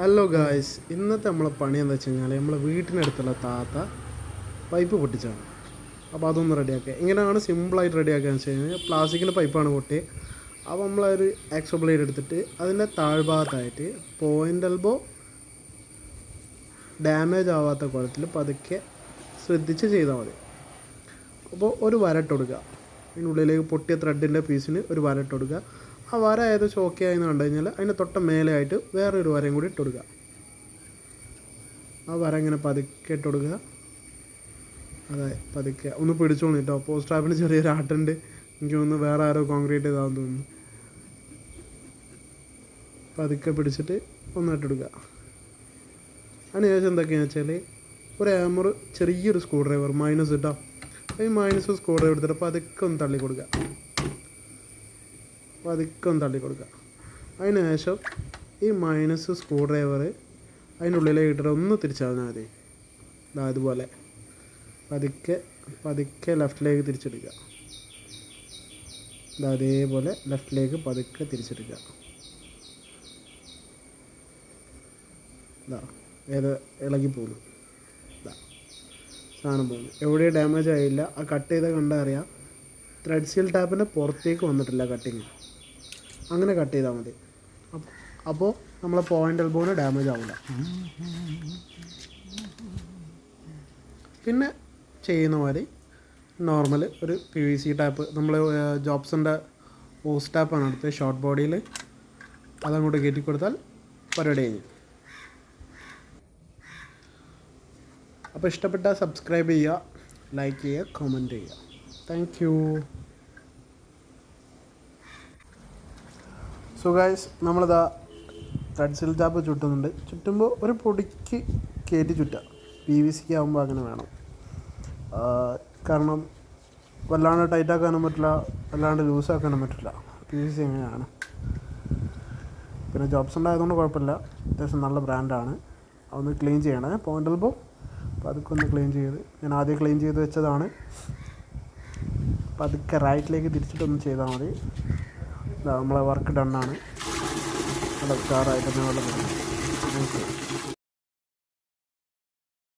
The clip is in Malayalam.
ഹലോ ഗായ്സ് ഇന്നത്തെ നമ്മളെ പണി എന്താ വെച്ച് കഴിഞ്ഞാൽ നമ്മളെ വീട്ടിനടുത്തുള്ള താത്ത പൈപ്പ് പൊട്ടിച്ചാണ് അപ്പോൾ അതൊന്ന് റെഡിയാക്കുക. ഇങ്ങനെയാണ് സിമ്പിളായിട്ട് റെഡിയാക്കുകയെന്ന് വെച്ച് കഴിഞ്ഞാൽ പ്ലാസ്റ്റിക്കിന്റെ പൈപ്പാണ് പൊട്ടി അപ്പോൾ നമ്മളൊരു ആക്സോ ബ്ലേഡ് എടുത്തിട്ട് അതിന്റെ താഴ്ഭാഗത്തായിട്ട് പോയിന്റ് എൽബോ ഡാമേജ് ആവാത്ത കുളത്തിൽ പതുക്കെ ശ്രദ്ധിച്ച് ചെയ്താൽ മതി. അപ്പോൾ ഒരു വരട്ട് കൊടുക്കുക. അതിനുള്ളിലേക്ക് പൊട്ടിയ ത്രെഡിന്റെ പീസിന് ഒരു വരട്ട് കൊടുക്കുക. ആ വര ഏകദേശം ഓക്കെ ആയെന്ന് കണ്ടു കഴിഞ്ഞാൽ അതിന്റെ തൊട്ട മേലെയായിട്ട് വേറൊരു വരയും കൂടി ഇട്ട് കൊടുക്കുക. ആ വര ഇങ്ങനെ പതുക്കെ ഇട്ട് കൊടുക്കുക. അതെ പതുക്കെ. ഒന്ന് പിടിച്ചോളൂ കേട്ടോ പോസ്റ്റ് ആപ്പിന് ചെറിയൊരു ആട്ടുണ്ട്. എനിക്ക് ഒന്ന് വേറെ ആരോ കോൺക്രീറ്റ് ചെയ്താന്ന് തോന്നുന്നു. പതുക്കെ പിടിച്ചിട്ട് ഒന്ന് ഇട്ടെടുക്കുക അതിനുശേഷം എന്തൊക്കെയാണെന്ന് വെച്ചാൽ ഒരു ആമർ ചെറിയൊരു സ്ക്രൂ ഡ്രൈവർ മൈനസ് ഇട്ടോ ഈ മൈനസ് സ്ക്രൂ ഡ്രൈവർ എടുത്തിട്ട് പതുക്കെ ഒന്ന് തള്ളി കൊടുക്കുക. പതുക്കെ ഒന്ന് തള്ളി കൊടുക്കുക. അതിന് ശേഷം ഈ മൈനസ് സ്ക്രൂ ഡ്രൈവർ ഉള്ളിലെ ഇട്ടിട്ട് ഒന്ന് തിരിച്ചാൽ മതി. അതുപോലെ പതുക്കെ പതുക്കെ ലെഫ്റ്റിലേക്ക് തിരിച്ചെടുക്കുക. ദാ അതേപോലെ ലെഫ്റ്റിലേക്ക് പതുക്കെ തിരിച്ചെടുക്കുക. ഏത് ഇളകി പോകുന്നു ദാ സാധനം പോകുന്നു എവിടെയും ഡാമേജ് ആയില്ല. ആ കട്ട് ചെയ്ത കണ്ടാൽ അറിയാം ത്രെഡ് സീൽ ടാപ്പിന്റെ പുറത്തേക്ക് വന്നിട്ടില്ല കട്ടിങ് അങ്ങനെ കട്ട് ചെയ്താൽ മതി. അപ്പോൾ നമ്മളെ പോയിന്റ് എൽബോന് ഡാമേജ് ആവില്ല പിന്നെ ചെയ്യുന്ന മാതിരി നോർമൽ ഒരു പി വി സി ടാപ്പ് നമ്മൾ ജോബ്സിന്റെ ഓസ് ടാപ്പാണ് അടുത്ത് ഷോർട്ട് ബോഡിയിൽ അതങ്ങോട്ട് കയറ്റി കൊടുത്താൽ പരിപാടി കഴിഞ്ഞു. അപ്പോൾ ഇഷ്ടപ്പെട്ട സബ്സ്ക്രൈബ് ചെയ്യുക ലൈക്ക് ചെയ്യുക കമന്റ് ചെയ്യുക. താങ്ക് സോ ഗായ്സ് നമ്മളിതാ തടിച്ചിൽ ടാപ്പ് ചുട്ടുന്നുണ്ട്. ചുറ്റുമ്പോൾ ഒരു പൊടിക്ക് കയറ്റി ചുറ്റുക പി വി സിക്ക് ആകുമ്പോൾ അങ്ങനെ വേണം. കാരണം വല്ലാണ്ട് ടൈറ്റ് ആക്കാനും പറ്റില്ല. വല്ലാണ്ട് ലൂസ് ആക്കാനും പറ്റില്ല. പി വി സി എങ്ങനെയാണ്? പിന്നെ ജോബ്സ് ഉണ്ടായതുകൊണ്ട് കുഴപ്പമില്ല. അത്യാവശ്യം നല്ല ബ്രാൻഡാണ് അതൊന്ന് ക്ലീൻ ചെയ്യണേ. പോയിന്റ് എൽബോ അപ്പോൾ അതൊക്കെ ഒന്ന് ക്ലീൻ ചെയ്ത് ഞാൻ ആദ്യം ക്ലീൻ ചെയ്ത് വെച്ചതാണ്. അപ്പോൾ അതൊക്കെ റൈറ്റിലേക്ക് തിരിച്ചിട്ടൊന്ന് ചെയ്താൽ മതി. നമ്മളെ വർക്ക് ഡണ്ണാണ് ഉഷാറായിട്ട് തന്നെ വെള്ളം യു